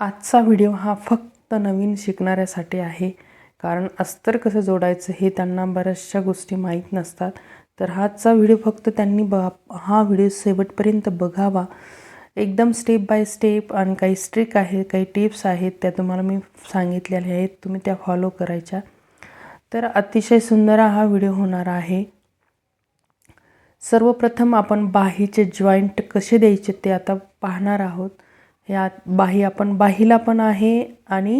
आजचा व्हिडिओ हा फक्त नवीन शिकणाऱ्यासाठी आहे. कारण अस्तर कसं जोडायचं हे त्यांना बऱ्याचशा गोष्टी माहीत नसतात. तर हाचा व्हिडिओ फक्त त्यांनी ब हा व्हिडिओ शेवटपर्यंत बघावा. एकदम स्टेप बाय स्टेप आणि काही स्ट्रिक आहे काही टिप्स आहेत त्या तुम्हाला मी सांगितलेल्या आहेत. तुम्ही त्या फॉलो करायच्या. तर अतिशय सुंदर हा व्हिडिओ होणार आहे. सर्वप्रथम आपण बाहीचे जॉईंट कसे द्यायचे ते आता पाहणार आहोत. यात बाही आपण बाहीला पण आहे आणि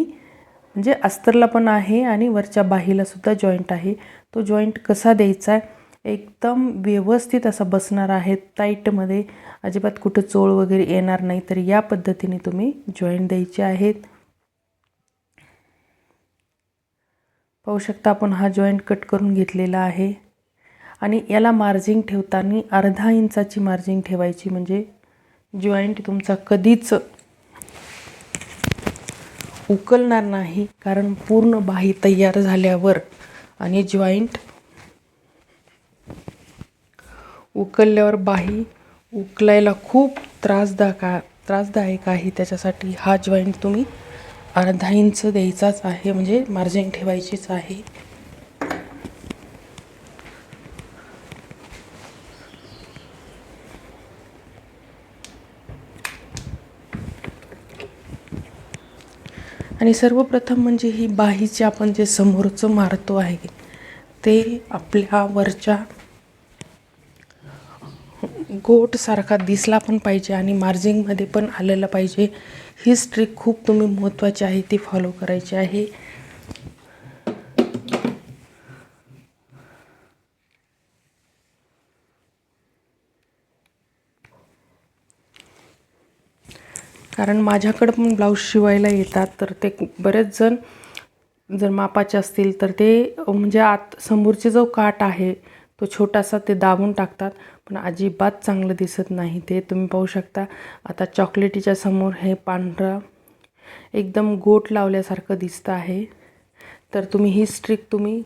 म्हणजे अस्तरला पण आहे आणि वरच्या बाहीलासुद्धा जॉईंट आहे. तो जॉईंट कसा द्यायचा आहे? एकदम व्यवस्थित असा बसणार आहे टाईटमध्ये अजिबात कुठं चोळ वगैरे येणार नाही तर या पद्धतीने तुम्ही जॉईंट द्यायचे आहेत. पाहू शकता आपण हा जॉईंट कट करून घेतलेला आहे. आणि याला मार्जिंग ठेवताना अर्धा इंचाची मार्जिंग ठेवायची म्हणजे जॉईंट तुमचा कधीच उकलणार नाही कारण पूर्ण बाही तयार झाल्यावर आणि जॉईंट उकलल्यावर बाही उकलायला खूप त्रासदायक त्रासदायक आहे. त्याच्यासाठी हा जॉईंट तुम्ही अर्धा इंच द्यायचाच आहे म्हणजे मार्जिन ठेवायचीच आहे. आणि सर्वप्रथम म्हणजे ही बाहीचे आपण जे समोरचं मारतो आहे ते आपल्या वरच्या गोटसारखा दिसला पण पाहिजे आणि मार्जिंगमध्ये पण आलेलं पाहिजे. ही स्ट्रिक खूप तुम्ही महत्त्वाची आहे ती फॉलो करायची आहे. कारण माझ्याकडं पण ब्लाऊज शिवायला येतात तर ते बरेच जण जर मापाचे असतील तर ते म्हणजे आत समोरचे जो काट आहे तो छोटासा ते दाबून टाकतात. पण अजिबात चांगलं दिसत नाही ते. तुम्ही पाहू शकता आता चॉकलेटीच्या समोर हे पांढरा एकदम गोट लावल्यासारखं दिसतं आहे. तर तुम्ही ही स्ट्रिक तुम्ही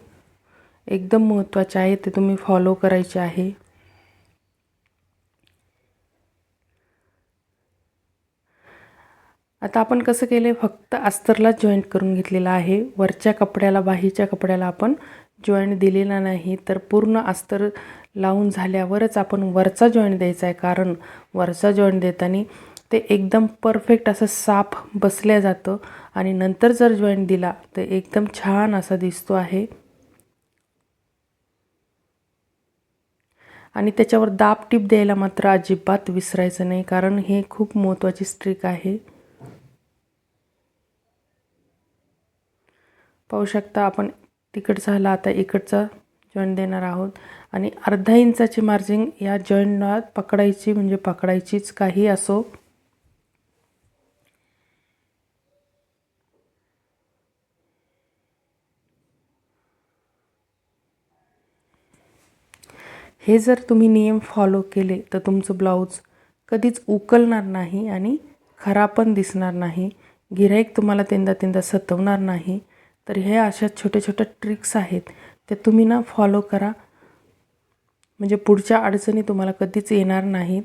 एकदम महत्त्वाचे आहे ते तुम्ही फॉलो करायचे आहे. आता आपण कसं केलं आहे फक्त अस्तरलाच जॉईंट करून घेतलेला आहे. वरच्या कपड्याला बाहीच्या कपड्याला आपण जॉईंट दिलेला नाही. तर पूर्ण अस्तर लावून झाल्यावरच आपण वरचा जॉईंट द्यायचा आहे. कारण वरचा जॉईंट देताना ते एकदम परफेक्ट असं साफ बसल्या जातं. आणि नंतर जर जॉईंट दिला तर एकदम छान असा दिसतो आहे. आणि त्याच्यावर दाब टीप द्यायला मात्र अजिबात विसरायचं नाही. कारण हे खूप महत्त्वाची स्ट्रिक आहे. पाहू शकता आपण तिकडचा झाला आता इकडचा जॉईंट देणार आहोत. आणि अर्धा इंचाची मार्जिंग या जॉईंटला पकडायची म्हणजे पकडायचीच काही असो. हे जर तुम्ही नियम फॉलो केले तर तुमचं ब्लाऊज कधीच उकलणार नाही आणि खरा पण दिसणार नाही. गिराईक तुम्हाला तीनदा तीनदा सतवणार नाही. तर हे अशा छोट्या छोट्या ट्रिक्स आहेत. त्या तुम्ही ना फॉलो करा. म्हणजे पुढच्या अडचणी तुम्हाला कधीच येणार नाहीत.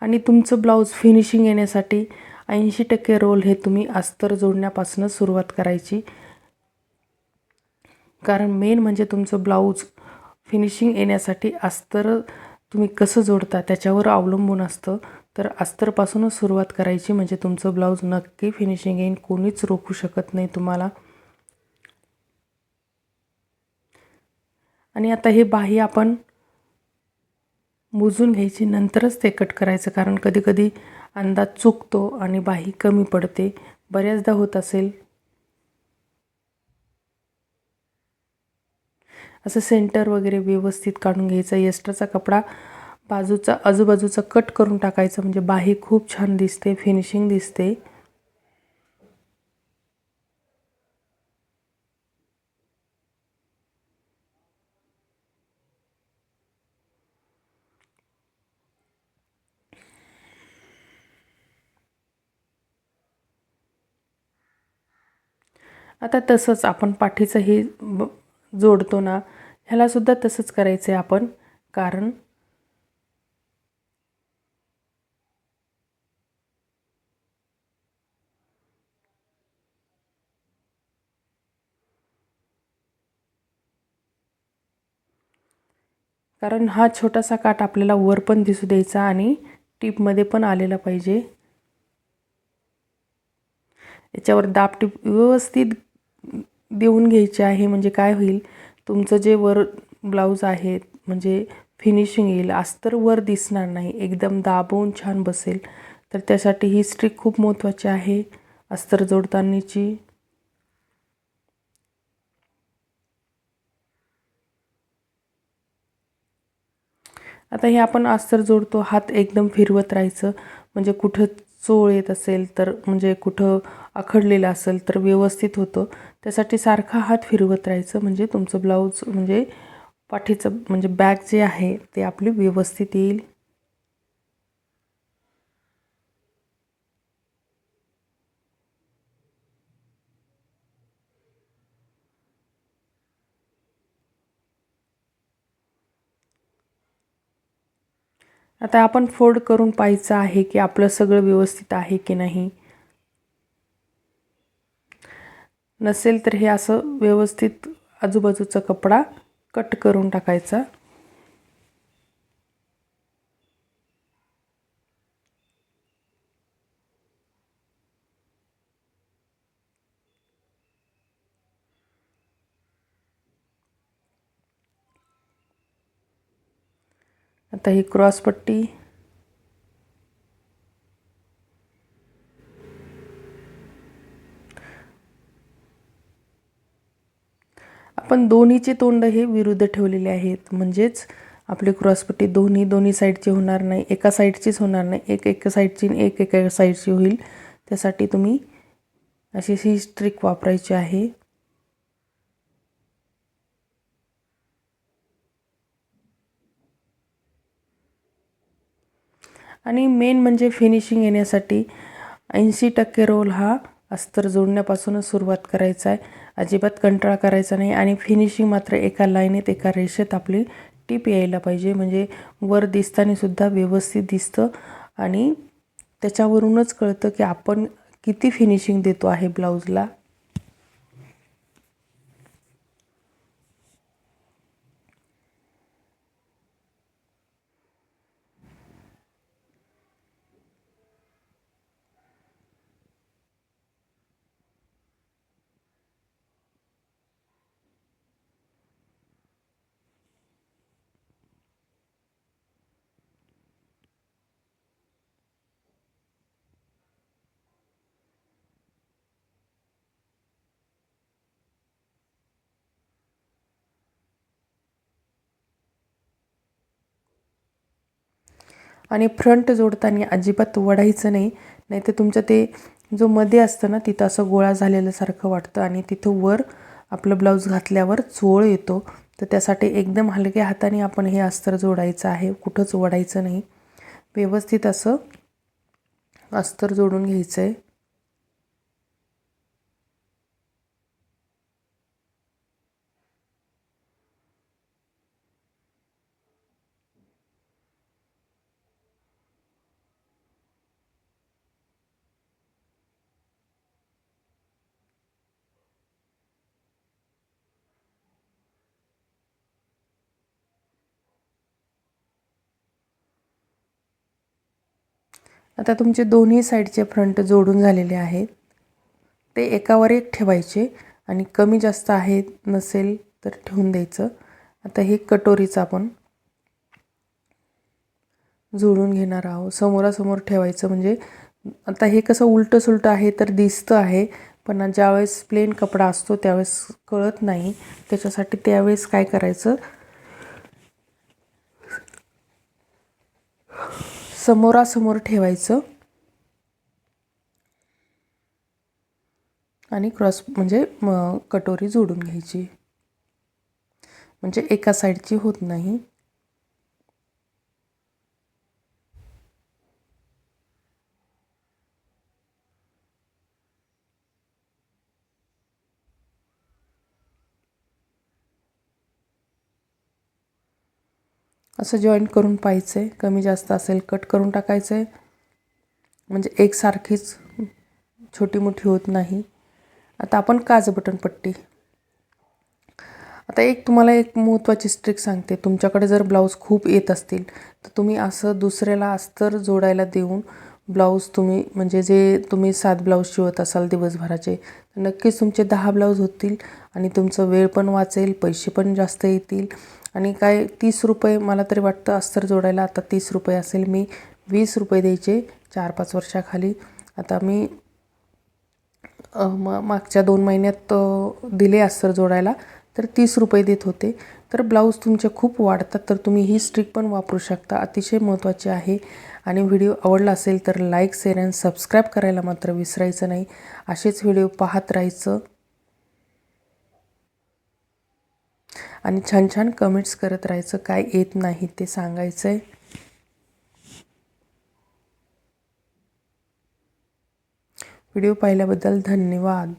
आणि तुमचं ब्लाऊज फिनिशिंग येण्यासाठी ऐंशी टक्के रोल हे तुम्ही अस्तर जोडण्यापासून सुरुवात करायची. कारण मेन म्हणजे तुमचं ब्लाऊज फिनिशिंग येण्यासाठी अस्तर तुम्ही कसं जोडता त्याच्यावर अवलंबून असतं. तर अस्तरपासूनच सुरुवात करायची. म्हणजे तुमचं ब्लाऊज नक्की फिनिशिंग येईन. कोणीच रोखू शकत नाही तुम्हाला. आणि आता हे बाही आपण मोजून घ्यायची. नंतरच ते कट करायचं. कारण कधीकधी अंदाज चुकतो आणि बाही कमी पडते. बऱ्याचदा होत असेल. असं सेंटर वगैरे व्यवस्थित काढून घ्यायचं. एस्ट्राचा कपडा बाजूचा आजूबाजूचा कट करून टाकायचं. म्हणजे बाही खूप छान दिसते फिनिशिंग दिसते. आता तसंच आपण पाठीचं हे जोडतो ना ह्यालासुद्धा तसंच करायचं आहे आपण. कारण कारण हा छोटासा काट आपल्याला वर पण दिसू द्यायचा आणि टीपमध्ये पण आलेला पाहिजे. याच्यावर दाब टीप व्यवस्थित देऊन घ्यायचे आहे. म्हणजे काय होईल? तुमचं जे वर ब्लाऊज आहे म्हणजे फिनिशिंग येईल अस्तर वर दिसणार नाही. एकदम दाबवून छान बसेल. तर त्यासाठी ही स्ट्रीक खूप महत्त्वाची आहे. अस्तर जोडतानाची आता हे आपण अस्तर जोडतो हात एकदम फिरवत राहायचं. म्हणजे कुठं चोळ येत असेल तर म्हणजे कुठं आखडलेलं असेल तर व्यवस्थित होतं. त्यासाठी सारखा हात फिरवत राहायचं. म्हणजे तुमचं ब्लाऊज म्हणजे पाठीचं म्हणजे बॅग जे आहे ते आपली व्यवस्थित येईल. आता आपण फोल्ड करून पाहायचं आहे की आपलं सगळं व्यवस्थित आहे की नाही. नसेल तर हे असं व्यवस्थित आजूबाजूचा कपडा कट करून टाकायचा. आता ही क्रॉस पट्टी. आपण दोन्हीचे तोंड हे विरुद्ध ठेवलेले आहेत. म्हणजेच आपली क्रॉसपट्टी दोन्ही दोन्ही साईडची होणार नाही. एका साईडचीच होणार नाही. एक एका साईडची एक एका साईडची होईल. त्यासाठी तुम्ही अशी ही स्ट्रिक वापरायची आहे. आणि मेन म्हणजे फिनिशिंग येण्यासाठी ऐंशी टक्के रोल हा अस्तर जोडण्यापासूनच सुरुवात करायचा आहे. अजिबात कंटाळा करायचा नाही आणि फिनिशिंग मात्र एका लाईनीत एका रेषेत आपली टीप यायला पाहिजे. म्हणजे वर दिसतानासुद्धा व्यवस्थित दिसतं आणि त्याच्यावरूनच कळतं की आपण किती फिनिशिंग देतो आहे ब्लाऊजला आणि फ्रंट जोडताना अजिबात वढायचं नाही. नाही तर तुमचं ते जो मध्ये असतं ना तिथं असं गोळा झालेल्यासारखं वाटतं आणि तिथं वर आपलं ब्लाऊज घातल्यावर चोळ येतो. तर त्यासाठी एकदम हलक्या हाताने आपण हे अस्तर जोडायचं आहे. कुठंच वढायचं नाही. व्यवस्थित असं अस्तर जोडून घ्यायचं आहे आता तुमचे दोन्ही साईडचे फ्रंट जोडून झालेले आहेत. ते एकावर एक ठेवायचे आणि कमी जास्त आहे नसेल तर ठेवून द्यायचं. आता हे कटोरीचं आपण जोडून घेणार आहोत. समोरासमोर ठेवायचं म्हणजे आता हे कसं उलटं सुलटं आहे तर दिसतं आहे पण ज्यावेळेस प्लेन कपडा असतो त्यावेळेस कळत नाही. त्याच्यासाठी त्यावेळेस काय करायचं? समोरासमोर ठेवायचं. आणि क्रॉस म्हणजे कटोरी जोडून घ्यायची. म्हणजे एका साईडची होत नाही. असं जॉईंट करून पाहायचं आहे कमी जास्त असेल कट करून टाकायचं आहे म्हणजे एकसारखीच छोटी मोठी होत नाही. आता आपण काज बटन पट्टी. आता एक तुम्हाला एक महत्त्वाची स्ट्रिक सांगते. तुमच्याकडे जर ब्लाऊज खूप येत असतील तर तुम्ही असं दुसऱ्याला अस्तर जोडायला देऊन ब्लाऊज तुम्ही म्हणजे जे तुम्ही सात ब्लाऊज शिवत असाल दिवसभराचे तर नक्कीच तुमचे दहा ब्लाऊज होतील. आणि तुमचं वेळ पण वाचेल पैसे पण जास्त येतील. आणि काय तीस रुपये मला तरी वाटतं अस्तर जोडायला. आता तीस रुपये असेल मी वीस रुपये द्यायचे चार पाच वर्षाखाली. आता मी म मागच्या दोन महिन्यात दिले अस्तर जोडायला तर तीस रुपये देत होते. तर ब्लाऊज तुमचे खूप वाढतात तर तुम्ही ही स्ट्रिक पण वापरू शकता. अतिशय महत्त्वाची आहे. आणि व्हिडिओ आवडला असेल तर लाईक शेअर अँड सबस्क्राईब करायला मात्र विसरायचं नाही. असेच व्हिडिओ पाहत राहायचं. आणि छान छान कमेंट्स करत राहायचं. काय येत नाही ते सांगायचं आहे व्हिडिओ पाहिल्याबद्दल धन्यवाद.